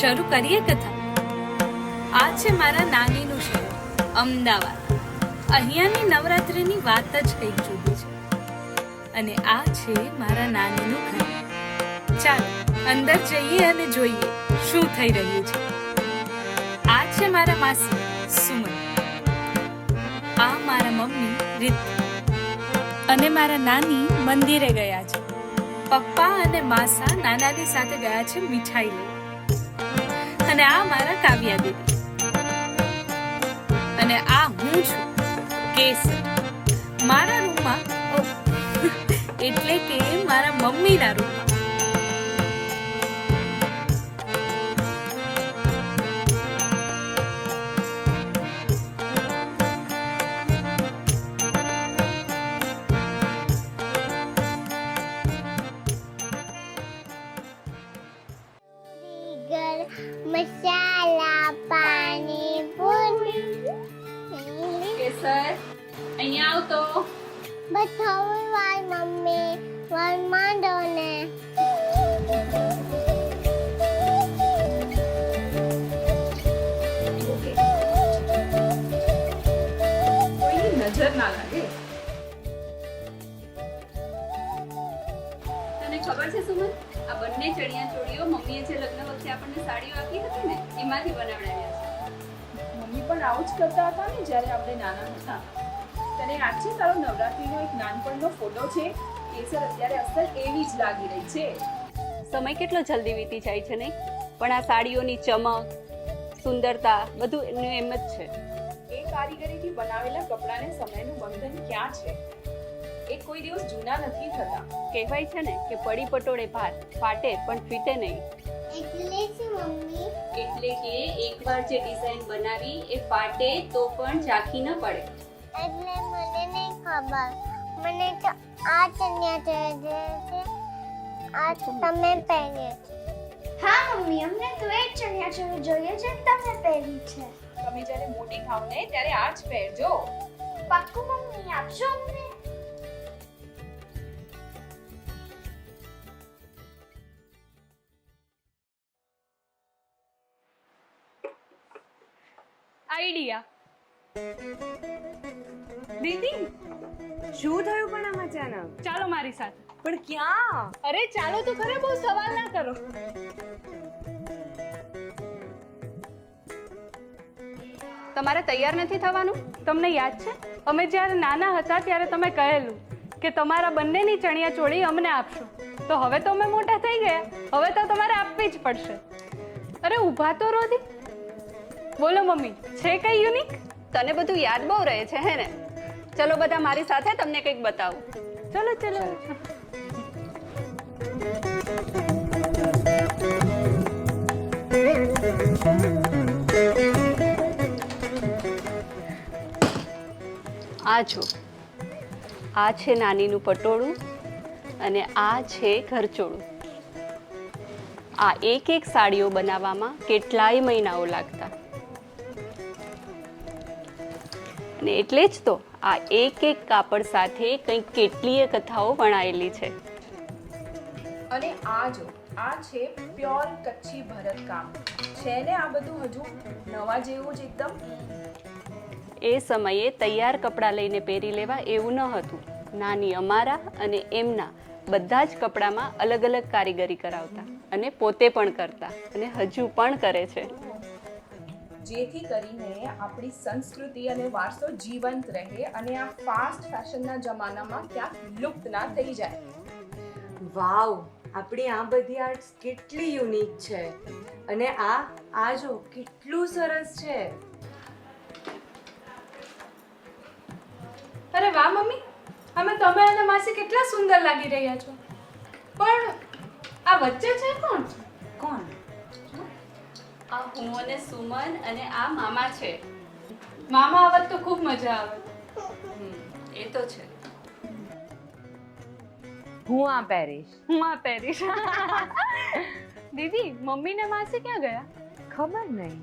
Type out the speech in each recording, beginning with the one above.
શરૂ કરીએ કથા. આ છે મારા નાનીનું શહેર, અમદાવાદ. અહીંયાની નવરાત્રિની વાત જ કંઈક જુદી છે. અને આ છે મારા નાનીનું ઘર. ચાલો, અંદર જઈએ અને જોઈએ શું થઈ રહ્યું છે. આ છે મારા માસી, સુમન. આ મારા મમ્મી રીત અને મારા નાની મંદિરે ગયા છે. પપ્પા અને માસા નાનાની સાથે ગયા છે મીઠાઈ લઈ અને આ મારા કાવ્યા દીદી અને આ હું છું, કેસર. મારા રૂમમાં એટલે કે મારા મમ્મીના રૂમમાં. મસાલા પાણી પૂરી કેસર અહીંયા આવતો બતાવો વાર મમ્મી વાર માંડો ને કોઈની નજર ના લાગે ખબર છે સુમન? આ બંને ચણિયા ચોળીઓ મમ્મીએ જે લગ્ન વખતે આપણને સાડીઓ આપી હતી ને એમાંથી બનાવડાવ્યા મમ્મી પણ આવું જ કરતા હતા ને જ્યારે આપણે નાના હતા. તને યાદ છે તારો નવરાત્રીનો એક નાનપણનો ફોટો છે? કેસર અત્યારે અસર એવી જ લાગી રહી છે. છે સમય કેટલો જલ્દી વીતી જાય છે નહીં? પણ આ સાડીઓની ચમક સુંદરતા બધું એનું એમ જ છે. એ કારીગરીથી બનાવેલા કપડાને સમયનું બંધન ક્યાં છે? એ કોઈ દિવસ જૂના નથી થતા. કહેવાય છે ને કે પડી પટોળે ભાત ફાટે પણ ફીટે નહીં. એટલે છે મમ્મી? એટલે કે એકવાર જે ડિઝાઇન બનાવી એ ફાટે તો પણ ઝાંખી ન પડે. એટલે મને નહીં ખબર. મને તો આ ચણિયા ચોળી છે. આ તમે પહેરે હા મમ્મી અમને તો એ ચણિયા ચોળી જોઈએ છે તમે પહેરી છે. તમે જ્યારે મોટી થાવ ને ત્યારે આ જ પહેરજો. પાક્કું મમ્મી આપશો અમને. આઈડિયા. દીદી? શું થયું પણ આમ અચાનક? ચાલો મારી સાથે. પણ ક્યાં? અરે ચાલો તો ખરે બહુ સવાલ ના કરો. તમારે તૈયાર નથી થવાનું? તમને યાદ છે? અમે જ્યારે નાના હતા ત્યારે તમે કહેલું કે તમારા બંનેની ચણિયા ચોળી અમને આપશો. તો હવે તો અમે મોટા થઈ ગયા. હવે તો તમારે આપવી જ પડશે. અરે ઊભા તો રોદી બોલો મમ્મી છે કઈ યુનિક તને બધું યાદ બહુ રહે છે હે ને? ચલો બધા મારી સાથે તમને કંઈક બતાવું. ચલો ચલો. આ જો. આ છે નાનીનું પટોળું અને આ છે ઘરચોળું. આ એક એક સાડીઓ બનાવવામાં કેટલાય મહિનાઓ લાગતા. અને એટલે જ તો આ એક એક કાપડ સાથે કંઈક કેટલીય કથાઓ વણાયેલી છે. અને આ જો આ છે પ્યોર કચ્છી ભરતકામ છે ને આ બધું હજુ નવા જેવું જ એકદમ? એ સમયે તૈયાર કપડાં લઈને પહેરી લેવા એવું ન હતું. નાની અમારા અને એમના બધા જ કપડામાં અલગ અલગ કારીગરી કરાવતા અને પોતે પણ કરતા અને હજુ પણ કરે છે. જેથી કરીને આપણી સંસ્કૃતિ અને વારસો જીવંત રહે અને આ ફાસ્ટ ફેશનના જમાનામાં ક્યાંક લુપ્ત ના થઈ જાય. વાવ આપણી આ બધી આર્ટ્સ કેટલી યુનિક છે. અને આ આ જો કેટલું સરસ છે. અરે વાહ મમ્મી. અમે તમે અને માસી કેટલા સુંદર લાગી રહ્યા છો. પણ આ વચ્ચે છે કોણ? કોણ? આ હું અને સુમન અને આ મામા છે. મામા આવત તો ખૂબ મજા આવે. એ તો છે. હું આ પહેરીશ હું આ પહેરીશ દીદી મમ્મી ને માસી ક્યાં ગયા? ખબર નહીં.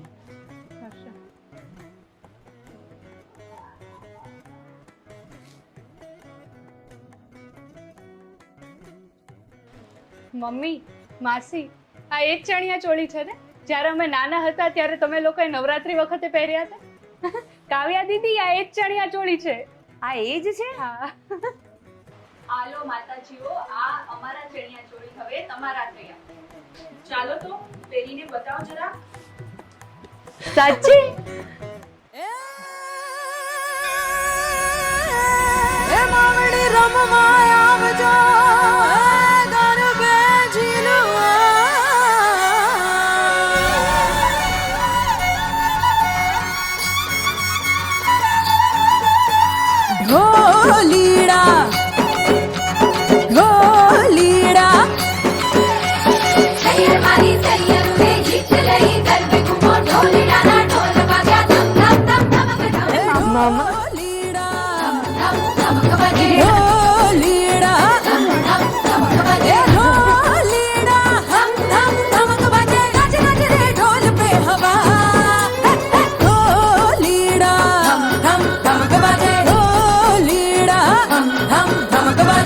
મમ્મી માસી આ એ જ ચણિયા ચોળી છે ને? જ્યારે અમે નાના હતા ત્યારે તમે લોકોએ નવરાત્રી વખતે પહેર્યા હતા? કાવ્યા દીદી આ એ જ ચણિયા ચોળી છે. આ એ જ છે? હા. આલો માતાજીઓ આ અમારા ચણિયા ચોળી હવે તમારા થયા. ચાલો તો પહેરીને બતાવો જરા. સાચી? ઢોલીડા ram ram ram